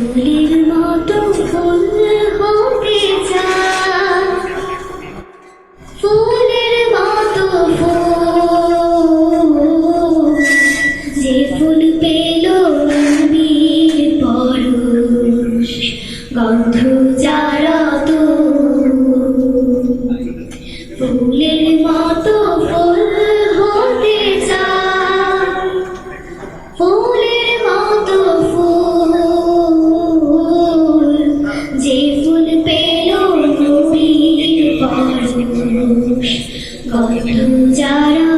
little 人家人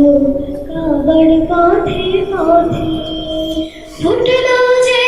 कावड़ पौधे पौधे फुटलो जे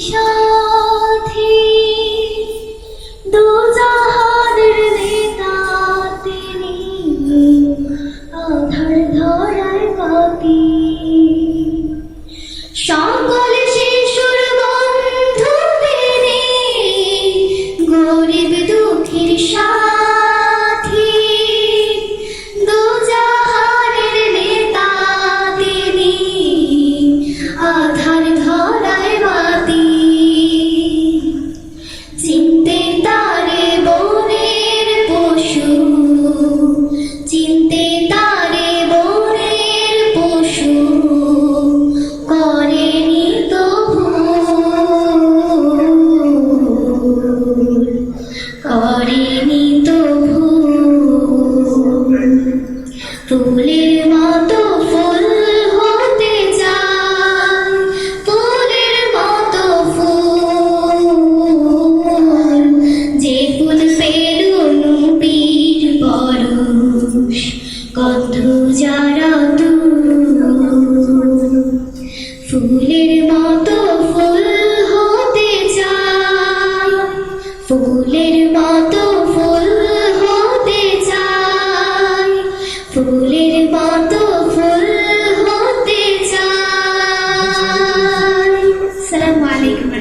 show. বধু যারা ফুলের মতো ফুল হতে চাই ফুলের মতো ফুল হতে চাই ফুলের মতো ফুল হতে চাই সালামু আলাইকুম।